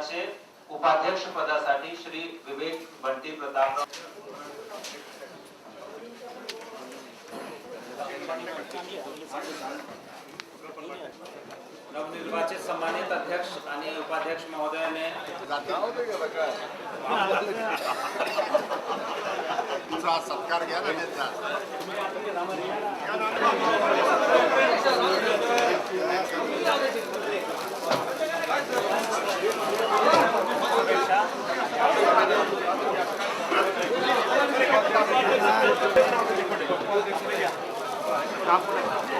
गटाचे उपाध्यक्ष पदासाठी श्री विवेक बंटी प्रताप. नवनिर्वाचित सम्मानित अध्यक्ष आणि उपाध्यक्ष महोदयाने सत्कार घ्या ना त्यांचा पुढे या पुढे पुढे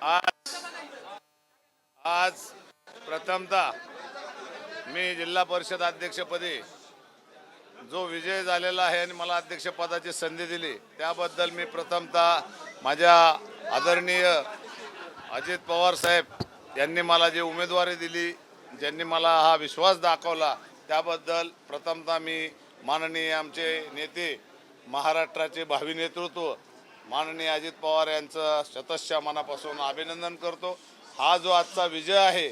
आज आज प्रथमतः मी जिल्हा परिषद अध्यक्षपदी जो विजय झालेला आहे आणि मला अध्यक्षपदाची संधी दिली त्याबद्दल मी प्रथमतः माझ्या आदरणीय अजित पवार साहेब यांनी मला जी उमेदवारी दिली ज्यांनी मला हा विश्वास दाखवला त्याबद्दल प्रथमतः मी माननीय आमचे नेते महाराष्ट्राचे भावी नेतृत्व माननीय अजित पवार यांचं शतशः मनापासून अभिनंदन करतो. हा जो आजचा विजय आहे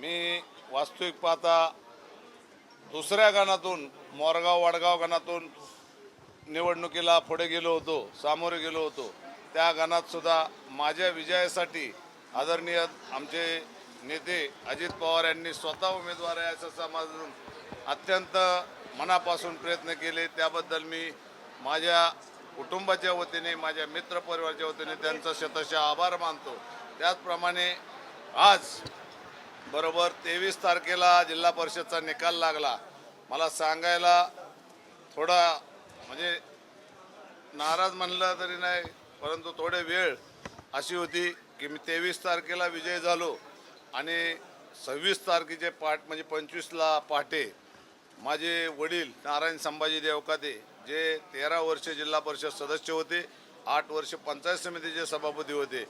मी वास्तविक पाहता दुसऱ्या गणातून मोरगाव वडगाव गणातून निवडणुकीला पुढे गेलो होतो सामोरे गेलो होतो. त्या गणातसुद्धा माझ्या विजयासाठी आदरणीय आमचे नेते अजित पवार यांनी स्वतः उमेदवार आहे असं समजून अत्यंत मनापासून प्रयत्न केले. त्याबद्दल मी माझ्या कुटुंबाच्या वतीने माझ्या मित्रपरिवाराच्या वतीने त्यांचा शतशः आभार मानतो. त्याचप्रमाणे आज बरोबर तेवीस तारखेला जिल्हा परिषदचा निकाल लागला. मला सांगायला थोडा म्हणजे नाराज म्हणलं तरी नाही परंतु थोडे वेळ अशी होती की मी तेवीस तारखेला विजय झालो. आणि सव्वीस तारखेचे पाठ म्हणजे पंचवीसला पहाटे माझे वडील नारायण संभाजी देवकाते जे तेरा वर्ष जिल्हा परिषद सदस्य होते आठ वर्ष पंचायत समितीचे सभापती होते.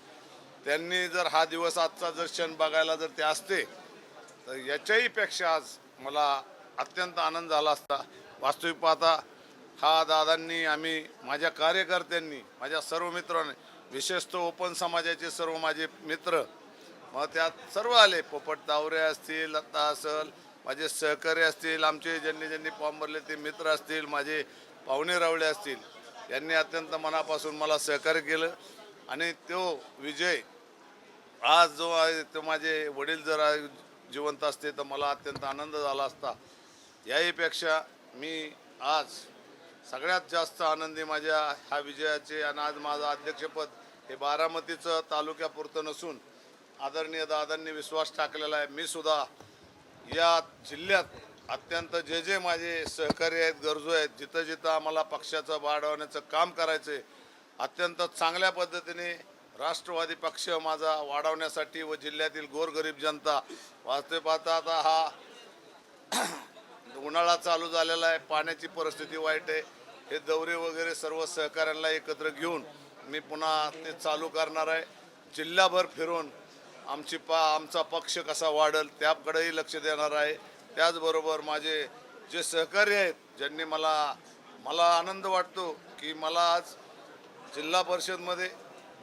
त्यांनी जर हा दिवस आजचा जर क्षण बघायला जर ते असते तर याच्याही पेक्षा आज मला अत्यंत आनंद झाला असता. वास्तविक पाहता हा दादांनी आम्ही माझ्या कार्यकर्त्यांनी माझ्या सर्व मित्रांनी विशेषतः ओपन समाजाचे सर्व माझे मित्र मग त्यात सर्व आले. पोपट तावरे असतील लता असेल माझे सहकारी असतील आमचे ज्यांनी ज्यांनी फॉर्म भरले ते मित्र असतील माझे पाहुणे रावळे असतील यांनी अत्यंत मनापासून मला सहकार्य केलं. आणि तो विजय आज जो आहे तो माझे वडील जर जिवंत असते तर मला अत्यंत आनंद झाला असता. याहीपेक्षा मी आज सगळ्यात जास्त आनंदी माझ्या ह्या विजयाचे आणि आज माझं अध्यक्षपद हे बारामतीचं तालुक्यापुरतं नसून आदरणीय दादांनी विश्वास टाकलेला आहे. मी सुद्धा या जिल्ह्यात अत्यंत जे जे माझे सहकारी आहेत गरजू आहेत जिथं जिथं आम्हाला पक्षाचं वाढवण्याचं काम करायचं आहे अत्यंत चांगल्या पद्धतीने राष्ट्रवादी पक्ष माझा वाढवण्यासाठी व जिल्ह्यातील गोरगरीब जनता वाचते पाहता आता हा उन्हाळा चालू झालेला आहे पाण्याची परिस्थिती वाईट आहे. हे दौरे वगैरे सर्व सहकाऱ्यांना एकत्र घेऊन मी पुन्हा ते चालू करणार आहे. जिल्हाभर फिरून आमची पा आमचा पक्ष कसा वाढल त्याकडेही लक्ष देणार आहे. त्याचबरोबर माझे जे सहकारी आहेत ज्यांनी मला मला आनंद वाटतो की मला आज जिल्हा परिषदमध्ये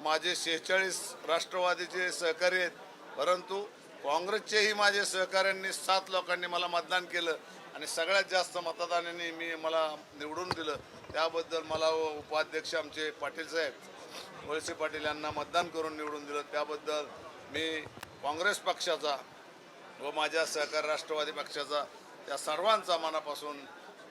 माझे शेहेचाळीस राष्ट्रवादीचे सहकारी आहेत. परंतु काँग्रेसचेही माझे सहकाऱ्यांनी सात लोकांनी मला मतदान केलं आणि सगळ्यात जास्त मतदानाने मी मला निवडून दिलं. त्याबद्दल मला उपाध्यक्ष आमचे पाटील साहेब वळसे पाटील यांना मतदान करून निवडून दिलं. त्याबद्दल मी काँग्रेस पक्षाचा व माझ्या सहकार राष्ट्रवादी पक्षाचा त्या सर्वांचा मनापासून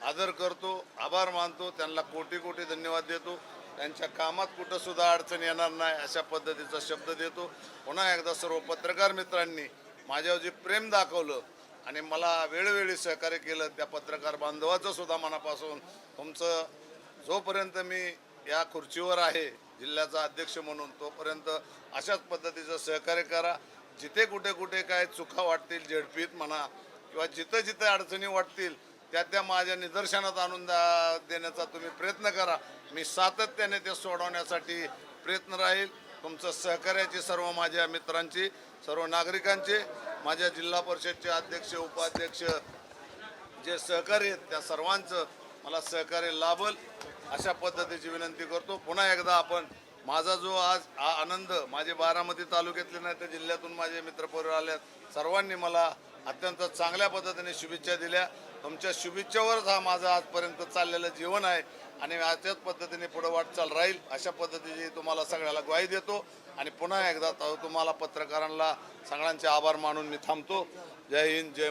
आदर करतो आभार मानतो त्यांना कोटी कोटी धन्यवाद देतो. त्यांच्या कामात कुठंसुद्धा अडचण येणार नाही अशा पद्धतीचा शब्द देतो. पुन्हा एकदा सर्व पत्रकार मित्रांनी माझ्यावर जे प्रेम दाखवलं आणि मला वेळोवेळी सहकार्य केलं त्या पत्रकार बांधवाचं सुद्धा मनापासून तुमचं जोपर्यंत मी या खुर्चीवर आहे जिल्ह्याचा अध्यक्ष म्हणून तोपर्यंत अशाच पद्धतीचं सहकार्य करा. जिथे कुठे कुठे काय चुका वाटतील झडपीत म्हणा किंवा जिथं जिथं अडचणी वाटतील त्या त्या माझ्या निदर्शनात आणून दा- देण्याचा तुम्ही प्रयत्न करा. मी सातत्याने ते सोडवण्यासाठी प्रयत्न राहील. तुमचं सहकार्याची सर्व माझ्या मित्रांची सर्व नागरिकांचे माझ्या जिल्हा परिषदचे अध्यक्ष उपाध्यक्ष जे सहकारी आहेत त्या सर्वांचं मला सहकार्य लाभल. अशा पद्धतीची विनंती करतो. पुन्हा एकदा आपण माझा जो आज हा आनंद माझे बारामती तालुक्यातले नाही तर जिल्ह्यातून माझे मित्रपरिवार आले सर्वांनी मला अत्यंत चांगल्या पद्धतीने शुभेच्छा दिल्या. तुमच्या शुभेच्छेवरच हा माझा आजपर्यंत चाललेलं जीवन आहे आणि अशाच पद्धतीने पुढे वाटचाल राहील. अशा पद्धतीची तुम्हाला सगळ्याला ग्वाही देतो. आणि पुन्हा एकदा तुम्हाला पत्रकारांना सगळ्यांचे आभार मानून मी थांबतो. जय हिंद जय